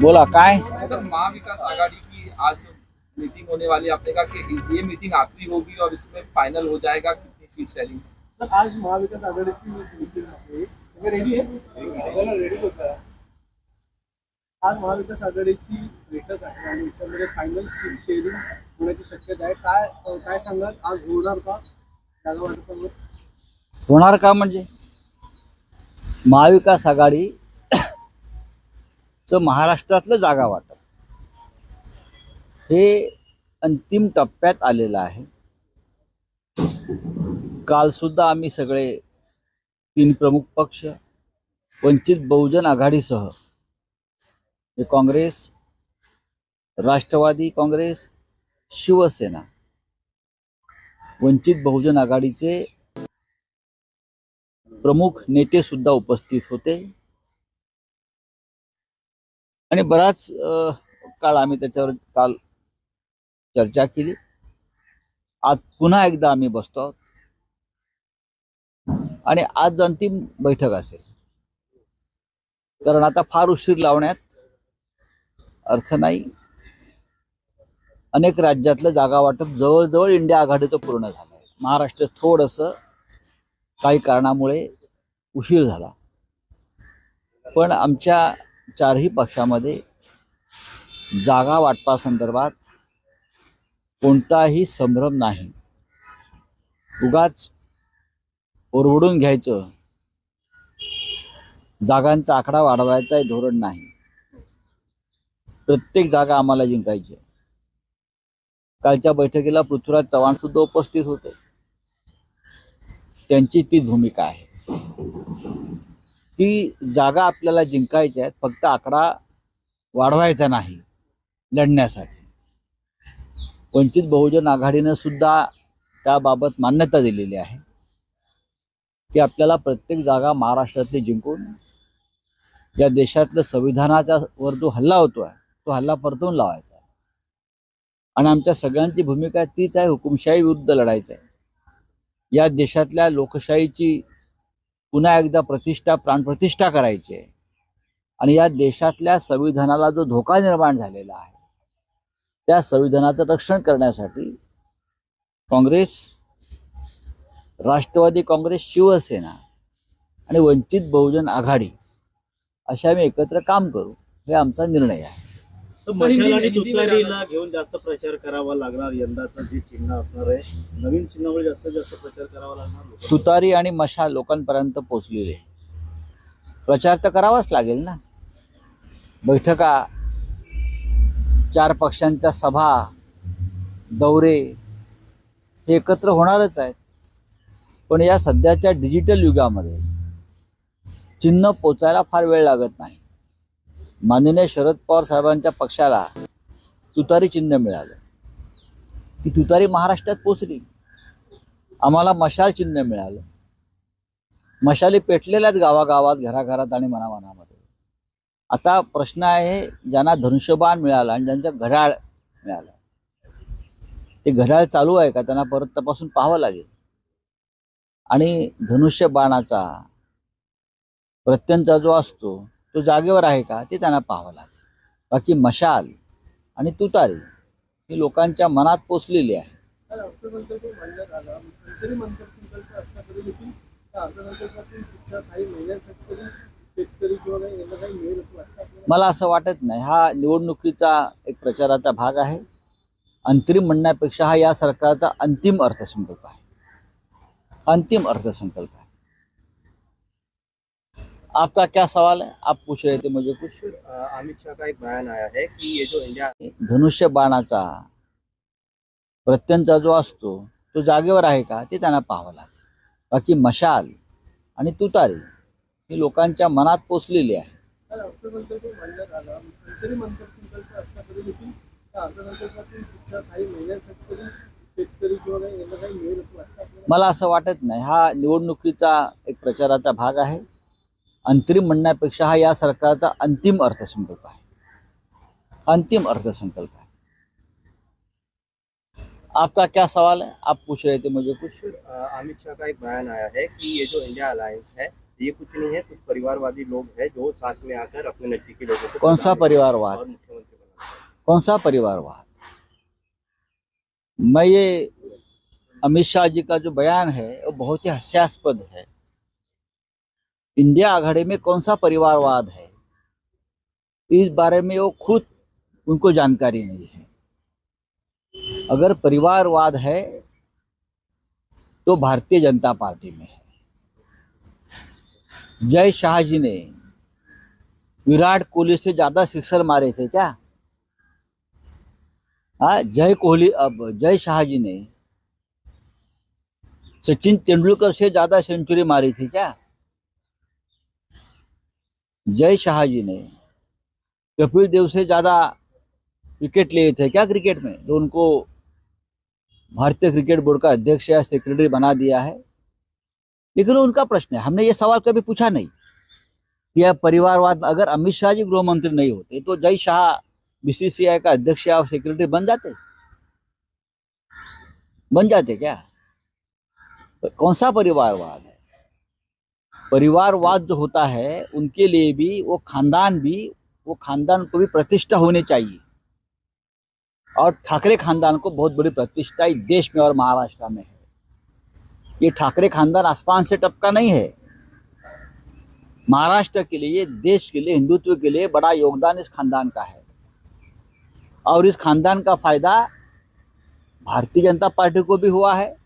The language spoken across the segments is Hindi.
बोला काय? सर महाविकास आघाड़ी की आज मीटिंग होने वाली आपने कहा कि ये मीटिंग आखिरी होगी और इसमें फाइनल हो जाएगा कितनी सीट शेयरिंग सर आज महाविकास आघाडीची मीटिंग रेडी आहे रेडी होता आज महाविकास आघाडीची बैठक आहे आणि याच्यामध्ये फायनल सीट शेअरिंग होण्याची शक्यता आहे काय काय सांगाल आज होणार का? जागा वाटपावर होणार का म्हणजे? महाविकास आघाडी चं महाराष्ट्रातलं जागा वाटप. हे अंतिम टप्प्यात आलेलं आहे. काल सुद्धा आम्ही सगळे तीन प्रमुख पक्ष वंचित बहुजन आघाडीसह हे काँग्रेस राष्ट्रवादी काँग्रेस शिवसेना वंचित बहुजन आघाडीचे प्रमुख नेते सुद्धा उपस्थित होते. आणि बराच काळ आम्ही त्याच्यावर काल चर्चा केली. आज पुन्हा एकदा आम्ही बसतो आहोत. आणि आज अंतिम बैठक असेल. कारण आता फार उशीर लावण्यात अर्थ नाही. अनेक राज्यातलं जागा वाटप जवळजवळ इंडिया आघाडीचं पूर्ण झालं आहे महाराष्ट्र थोडंसं काही कारणामुळे उशीर झाला. पण आमच्या चारही पक्षामध्ये जागा वाटपासंदर्भात कोणताही संभ्रम नाही. उगाच ओरवडून घ्यायचं जागांचा आकडा वाढवायचा धोरण नाही. प्रत्येक जागा आम्हाला जिंकायची कालच्या बैठकीला पृथ्वीराज चव्हाण सुद्धा उपस्थित होते. त्यांची तीच भूमिका आहे. ती जागा आपल्याला जिंकायच्या आहेत फक्त आकडा वाढवायचा नाही लढण्यासाठी. वंचित बहुजन आघाडीनं सुद्धा त्याबाबत मान्यता दिलेली आहे की आपल्याला प्रत्येक जागा महाराष्ट्रातली जिंकून या देशातलं संविधानाच्या वर जो हल्ला होतोय तो हल्ला परतवून लावायचा आहे. आणि आमच्या सगळ्यांची भूमिका तीच आहे हुकुमशाही विरुद्ध लढायचं आहे. या देशातल्या लोकशाहीची पुन्हा एकदा प्रतिष्ठा प्राणप्रतिष्ठा करायची आहे. आणि या देशातल्या संविधानाला जो धोका निर्माण झालेला आहे त्या संविधानाचं रक्षण करण्यासाठी काँग्रेस राष्ट्रवादी काँग्रेस शिवसेना आणि वंचित बहुजन आघाडी अशा आम्ही एकत्र काम करू हे आमचा निर्णय आहे. मशाल आणि तुतारीला घेऊन जास्त प्रचार करावा लागणार यंदाचं जे चिन्ह असणार आहे. नवीन चिन्हामुळे जास्तीत जास्त प्रचार करावा लागणार. तुतारी आणि मशाल लोकांपर्यंत पोचलेली आहे. प्रचार तर करावाच लागेल ना? बैठका चार पक्षांच्या सभा दौरे हे एकत्र होणारच आहेत. पण या सध्याच्या डिजिटल युगामध्ये चिन्ह पोचायला फार वेळ लागत नाही. माननीय शरद पवार साहेबांच्या पक्षाला तुतारी चिन्ह मिळालं. ती तुतारी महाराष्ट्रात पोचली आम्हाला मशाल चिन्ह मिळालं. मशाली पेटलेल्या आहेत गावागावात घराघरात आणि मनामनामध्ये. आता प्रश्न आहे ज्यांना धनुष्यबाण मिळाला आणि ज्यांचं घड्याळ मिळालं. ते घड्याळ चालू आहे का? त्यांना परत तपासून पाहावं लागेल. आणि धनुष्यबाणाचा प्रत्यंचा जो असतो तो जागेवर आहे का ते त्यांना पाहावं लागेल. बाकी मशाल आणि तुतारी ही लोकांच्या मनात पोचलेली आहे. मला असं वाटत नाही. हा निवडणुकीचा एक प्रचाराचा भाग आहे. अंतरिम म्हणण्यापेक्षा हा या सरकारचा अंतिम अर्थसंकल्प आहे. अंतिम अर्थसंकल्प आहे. आपका क्या सवाल है? आप पूछ रहे थे मुझे कुछ। अमित शाह का एक बयान आया है कि ये जो इंडिया धनुष्य बाणाचा प्रत्यंचा जो असतो तो जागेवर आहे का? ते त्यांना पाहावं लागेल. बाकी मशाल आणि तुतारी ही लोकांच्या मनात पोचलेली आहे. मला असं वाटत नाही. हा निवडणुकीचा एक प्रचाराचा भाग आहे. अंतरिम म्हणण्यापेक्षा हा या सरकारचा अंतिम अर्थसंकल्प आहे. अंतिम अर्थसंकल्प है आपका क्या सवाल है? आप पूछ रहे थे मुझे कुछ. अमित शाह का एक बयान आया है कि ये जो इंडिया अलायंस है ये कुछ नहीं है कुछ परिवारवादी लोग हैं जो साथ में आकर अपने नजदीकी लोगों को कौन सा परिवारवाद? मुख्यमंत्री कौन सा परिवारवाद? मैं ये अमित शाह जी का जो बयान है वो बहुत ही हास्यास्पद है। इंडिया आघाड़ी में कौन सा परिवारवाद है? इस बारे में वो खुद उनको जानकारी नहीं है। अगर परिवारवाद है तो भारतीय जनता पार्टी में है। जय शाह जी ने विराट कोहली से ज़्यादा सिक्सर मारे थे क्या? हाँ जय कोहली, अब जय शाह जी ने सचिन तेंदुलकर से ज़्यादा सेंचुरी मारी थी क्या? जय शाह जी ने कपिल देव से ज़्यादा विकेट लिए थे। क्या क्रिकेट में? तो उनको भारतीय क्रिकेट बोर्ड का अध्यक्ष या सेक्रेटरी बना दिया है। लेकिन उनका प्रश्न है, हमने ये सवाल कभी पूछा नहीं कि परिवारवाद अगर अमित शाह जी गृह मंत्री नहीं होते तो जय शाह बीसीसीआई का अध्यक्ष या सेक्रेटरी बन जाते? बन जाते क्या? तो कौन सा परिवारवाद है? परिवारवाद जो होता है, उनके लिए भी, वो खानदान भी, वो खानदान को भी प्रतिष्ठा होनी चाहिए। और ठाकरे खानदान को बहुत बड़ी प्रतिष्ठा इस देश में और महाराष्ट्र में है। ये ठाकरे खानदान आसमान से टपका नहीं है। महाराष्ट्र के लिए, देश के लिए, हिंदुत्व के लिए बड़ा योगदान इस खानदान का है। और इस खानदान का फ़ायदा भारतीय जनता पार्टी को भी हुआ है।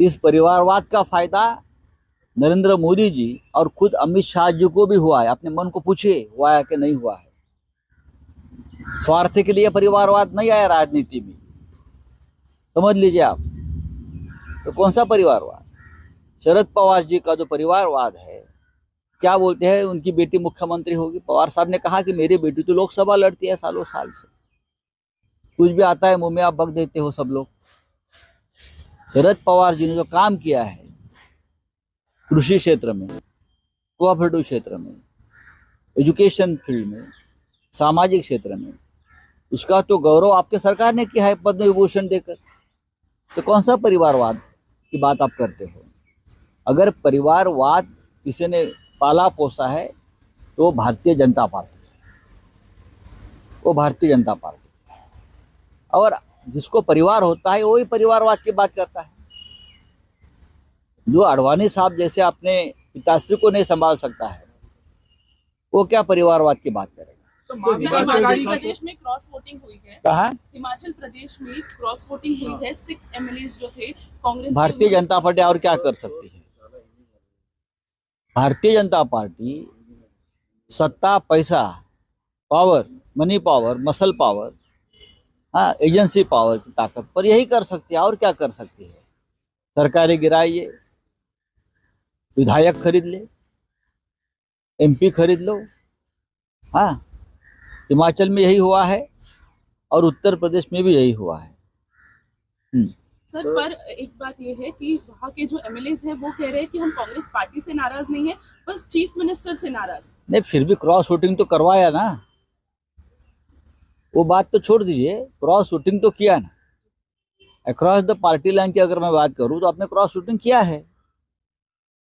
इस परिवारवाद का फ़ायदा नरेंद्र मोदी जी और खुद अमित शाह जी को भी हुआ है। अपने मन को पूछिए हुआ है कि नहीं हुआ है? स्वार्थ के लिए परिवारवाद नहीं आया राजनीति में। समझ लीजिए आप। तो कौन सा परिवारवाद? शरद पवार जी का जो परिवारवाद है, क्या बोलते हैं, उनकी बेटी मुख्यमंत्री होगी? पवार साहब ने कहा कि मेरी बेटी तो लोकसभा लड़ती है सालों साल से। कुछ भी आता है, मुँह में आप बक देते हो सब लोग। शरद पवार जी ने जो काम किया है कृषि क्षेत्र में, कोऑपरेटिव क्षेत्र में, एजुकेशन फ़ील्ड में, सामाजिक क्षेत्र में, उसका तो गौरव आपके सरकार ने किया है पद्म विभूषण देकर। तो कौन सा परिवारवाद की बात आप करते हो? अगर परिवारवाद किसी ने पाला पोसा है तो भारतीय जनता पार्टी, वो भारतीय जनता पार्टी। और जिसको परिवार होता है वही परिवारवाद की बात करता है। जो अडवाणी साहब जैसे अपने पिताश्री को नहीं संभाल सकता है वो क्या परिवारवाद की बात करेगा? तो सर, महाविकास हिमाचल प्रदेश- प्रदेश में क्रॉस वोटिंग हुई है। कहा? हिमाचल प्रदेश में क्रॉस वोटिंग हुई है। सिक्स एमएलए जो थे कांग्रेस भारतीय जनता पार्टी और क्या कर सकती है? भारतीय जनता पार्टी सत्ता पैसा power money power muscle power हाँ एजेंसी पावर की ताकत पर यही कर सकती है और क्या कर सकती है? सरकारें गिराइए विधायक खरीद ले एमपी खरीद लो। हाँ हिमाचल में यही हुआ है और उत्तर प्रदेश में भी यही हुआ है। हम्म। सर पर एक बात यह है कि वहाँ के जो एमएलए हैं वो कह रहे हैं कि हम कांग्रेस पार्टी से नाराज़ नहीं है पर चीफ मिनिस्टर से नाराज़। नहीं फिर भी क्रॉस वोटिंग तो करवाया ना। वो बात तो छोड़ दीजिए क्रॉस वोटिंग तो किया ना। अक्रॉस द पार्टी लाइन की अगर मैं बात करूँ तो आपने क्रॉस वोटिंग किया है।